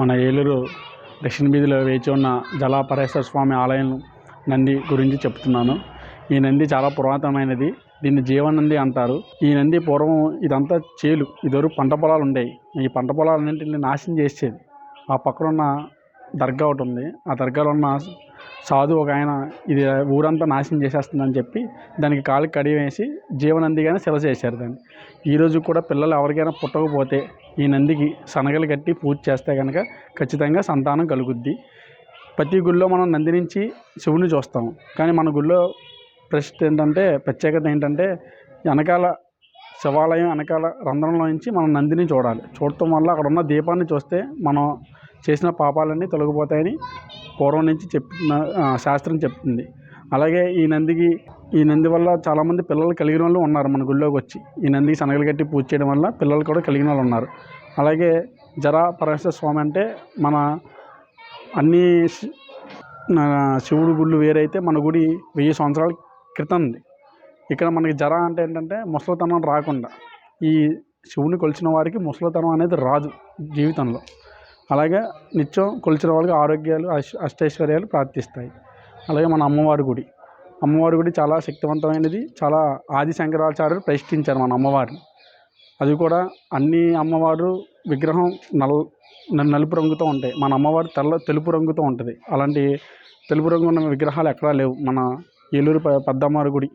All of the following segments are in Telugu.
మన ఏలూరు దక్షిణ బీదిలో వేచి ఉన్న జలాపరేశ్వర స్వామి ఆలయం నంది గురించి చెప్తున్నాను. ఈ నంది చాలా పురాతనమైనది. దీన్ని జీవనంది అంటారు. ఈ నంది పూర్వం ఇదంతా చేలు ఇదివరకు పంట పొలాలు ఉండేవి. ఈ పంట పొలాలన్నింటిని నాశనం చేసేది. ఆ పక్కన ఉన్న దర్గా ఒకటి ఉంది. ఆ దర్గాలో ఉన్న సాధు ఒక ఆయన ఇది ఊరంతా నాశనం చేసేస్తుందని చెప్పి దానికి కాలు కడి వేసి జీవనందిగానే సెల చేశారు దాన్ని. ఈరోజు కూడా పిల్లలు ఎవరికైనా పుట్టకపోతే ఈ నందికి శనగలు కట్టి పూజ చేస్తే కనుక ఖచ్చితంగా సంతానం కలుగుద్ది. ప్రతి గుళ్ళో మనం నంది నుంచి శివుని చూస్తాము కానీ మన గుళ్ళో ప్రశ్న ఏంటంటే ప్రత్యేకత ఏంటంటే వెనకాల శివాలయం వెనకాల రంధ్రంలో నుంచి మనం నందిని చూడాలి. చూడటం వల్ల అక్కడ ఉన్న దీపాన్ని చూస్తే మనం చేసిన పాపాలన్నీ తొలగిపోతాయని పూర్వం నుంచి చెప్తున్న శాస్త్రం చెప్తుంది. అలాగే ఈ నందికి ఈ నంది వల్ల చాలామంది పిల్లలు కలిగిన వాళ్ళు ఉన్నారు మన గుళ్ళోకి వచ్చి. ఈ నందికి శనగలు కట్టి పూజ చేయడం వల్ల పిల్లలు కూడా కలిగిన వాళ్ళు ఉన్నారు. అలాగే జరా పరమేశ్వర స్వామి అంటే మన అన్ని శివుడు గుళ్ళు వేరైతే మన గుడి వెయ్యి సంవత్సరాల క్రితం ఉంది. ఇక్కడ మనకి జర అంటే ఏంటంటే ముసలితనం రాకుండా ఈ శివుని కొలిచిన వారికి ముసలితనం అనేది రాదు జీవితంలో. అలాగే నిత్యం కొలిచిన వాళ్ళకి ఆరోగ్యాలు అష్ అష్టైశ్వర్యాలు ప్రార్థిస్తాయి అలాగే మన అమ్మవారి గుడి. అమ్మవారి గుడి చాలా శక్తివంతమైనది. చాలా ఆది శంకరాచార్యులు ప్రతిష్ఠించారు మన అమ్మవారిని. అది కూడా అన్ని అమ్మవారు విగ్రహం నల్ న- నలుపు రంగుతో ఉంటాయి. మన అమ్మవారు తెల్ల తెలుపు రంగుతో ఉంటుంది. అలాంటి తెలుపు రంగు ఉన్న విగ్రహాలు ఎక్కడా లేవు. మన ఏలూరు పెద్దమ్మవారి గుడి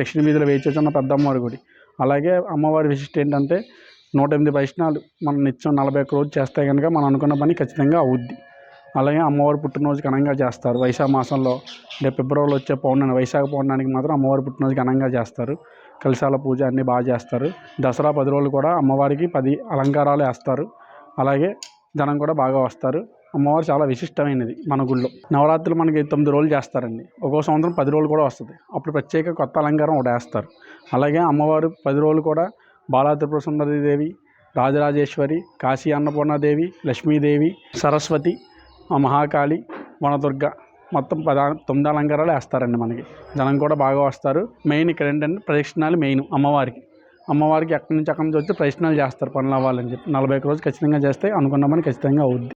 దక్షిణ వీధిలో వేచి ఉన్న పెద్దమ్మవారి గుడి. అలాగే అమ్మవారి విశిష్ట ఏంటంటే నూట ఎనిమిది వైష్ణాలు మనం నిత్యం నలభై ఒక్క రోజు చేస్తే కనుక మనం అనుకున్న పని ఖచ్చితంగా అవుద్ది. అలాగే అమ్మవారి పుట్టినరోజు ఘనంగా చేస్తారు. వైశాఖ మాసంలో అంటే ఫిబ్రవరిలో వచ్చే పౌర్ణమి వైశాఖ పౌర్ణానికి మాత్రం అమ్మవారి పుట్టినరోజు ఘనంగా చేస్తారు. కలశాల పూజ అన్నీ బాగా చేస్తారు. దసరా పది రోజులు కూడా అమ్మవారికి పది అలంకారాలు వేస్తారు. అలాగే జనం కూడా బాగా వస్తారు. అమ్మవారు చాలా విశిష్టమైనది మన గుళ్ళో. నవరాత్రులు మనకి తొమ్మిది రోజులు చేస్తారండి. ఒక్కో సంవత్సరం పది రోజులు కూడా వస్తుంది. అప్పుడు ప్రత్యేక కొత్త అలంకారం ఒకటి వేస్తారు. అలాగే అమ్మవారు పది రోజులు కూడా బాలాత్రిపుర దేవి రాజరాజేశ్వరి కాశీ అన్నపూర్ణాదేవి లక్ష్మీదేవి సరస్వతి ఆ మహాకాళి వనదుర్గ మొత్తం పదా తొమ్మిది అలంకారాలు వేస్తారండి మనకి. జనం కూడా బాగా వస్తారు. మెయిన్ ఇక్కడ ఏంటంటే ప్రదక్షిణాలు మెయిన్ అమ్మవారికి. అమ్మవారికి ఎక్కడి నుంచి అక్కడి నుంచి వచ్చి ప్రదక్షిణాలు చేస్తారు పనులు అవ్వాలని చెప్పి. నలభై ఒక రోజు ఖచ్చితంగా చేస్తే అనుకున్న పని ఖచ్చితంగా అవుద్ది.